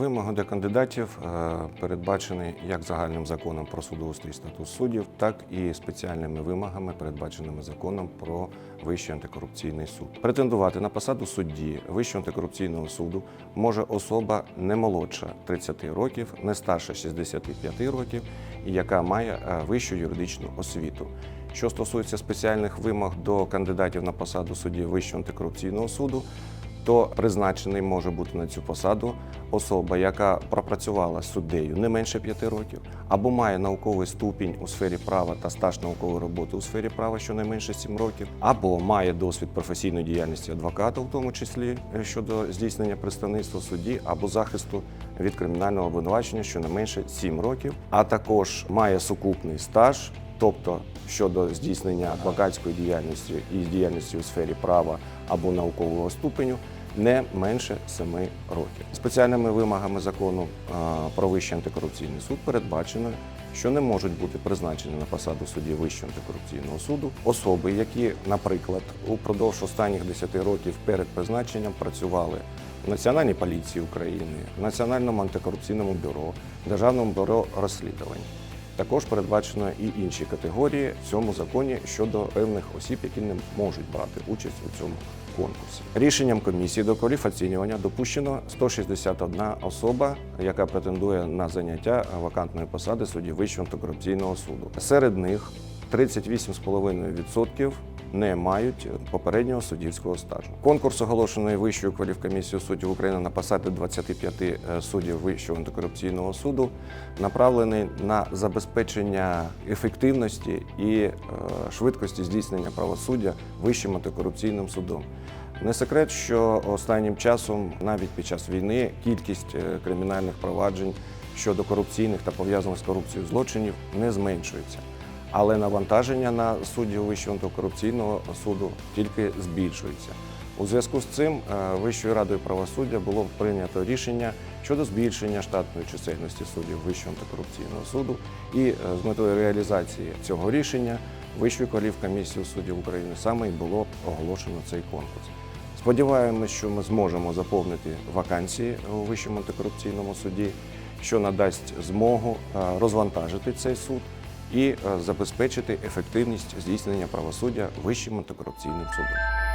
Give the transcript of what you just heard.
вимоги до кандидатів е, передбачені як загальним законом про судоустрій статус суддів, так і спеціальними вимогами, передбаченими законом про Вищий антикорупційний суд. Претендувати на посаду судді Вищого антикорупційного суду може особа не молодша 30 років, не старша 65 років і яка має е, вищу юридичну освіту. Що стосується спеціальних вимог до кандидатів на посаду судді Вищого антикорупційного суду, то призначений може бути на цю посаду особа, яка пропрацювала суддею не менше п'яти років, або має науковий ступінь у сфері права та стаж наукової роботи у сфері права щонайменше 7 років, або має досвід професійної діяльності адвоката, в тому числі е, щодо здійснення представництва судді або захисту від кримінального обвинувачення щонайменше 7 років, а також має сукупний стаж. Тобто щодо здійснення адвокатської діяльності і діяльності у сфері права або наукового ступеню не менше 7 років. Спеціальними вимогами закону про Вищий антикорупційний суд передбачено, що не можуть бути призначені на посаду судді Вищого антикорупційного суду особи, які, наприклад, упродовж останніх 10 років перед призначенням працювали в Національній поліції України, Національному антикорупційному бюро, Державному бюро розслідувань. Також передбачено і інші категорії в цьому законі щодо певних осіб, які не можуть брати участь у цьому конкурсі. Рішенням комісії до кваліфоцінювання допущено 161 особа, яка претендує на заняття вакантної посади судді Вищого антикорупційного суду. Серед них 38,5% не мають попереднього суддівського стажу. Конкурс оголошений Вищою кваліфкомісією суддів України на посади 25 е, суддів Вищого антикорупційного суду направлений на забезпечення ефективності і е, швидкості здійснення правосуддя Вищим антикорупційним судом. Не секрет, що останнім часом, навіть під час війни, кількість е, кримінальних проваджень щодо корупційних та пов'язаних з корупцією злочинів не зменшується. Але навантаження на суддів Вищого антикорупційного суду тільки збільшується. У зв'язку з цим е, Вищою радою правосуддя було прийнято рішення щодо збільшення штатної чисельності суддів Вищого антикорупційного суду. І е, з метою реалізації цього рішення Вищою кваліфкомісією суддів України саме і було оголошено цей конкурс. Сподіваємось, що ми зможемо заповнити вакансії у Вищому антикорупційному суді, що надасть змогу е, розвантажити цей суд і е, забезпечити ефективність здійснення правосуддя Вищим антикорупційним судом.